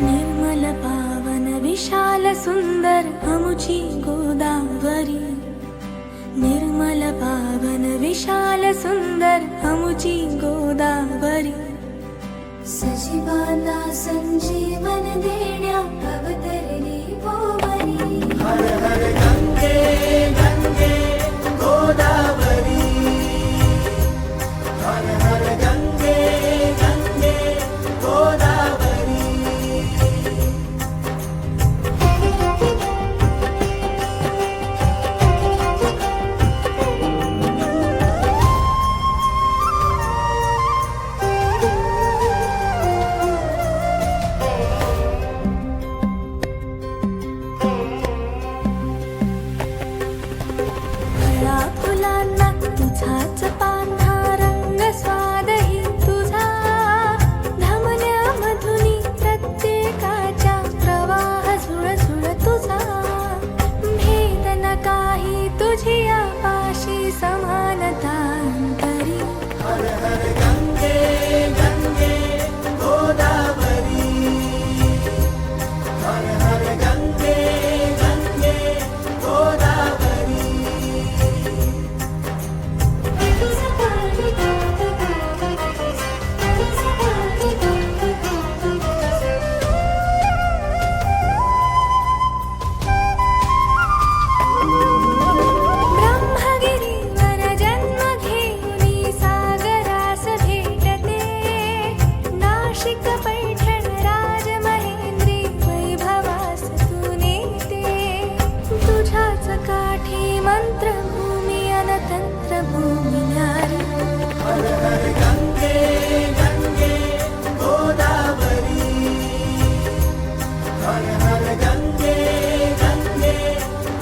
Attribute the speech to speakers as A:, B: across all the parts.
A: निर्मल पावन विशाल अमुची गोदावरी। निर्मल पावन विशाल अमुची गोदावरी फळा फुलांना तुझाच मंत्रभूमी अनतंत्र भूमी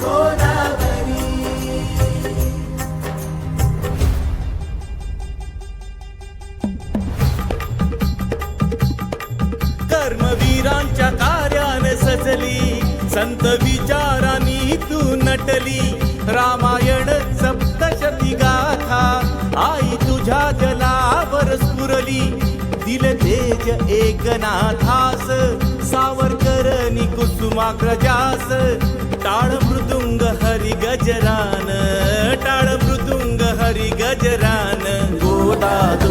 A: गोदावरी
B: कर्मवीरांच्या कार्याने सजली संत विचारांनी तू नटली. रामायण सप्तशती गाथा. आई तुझ्या जलावर स्फुरली. दिल तेज एकनाथास. सावरकरनी कुसुमाग्रजास टाळ मृदुंग हरि गजरान. टाळ मृदुंग हरि गजरान. गोदा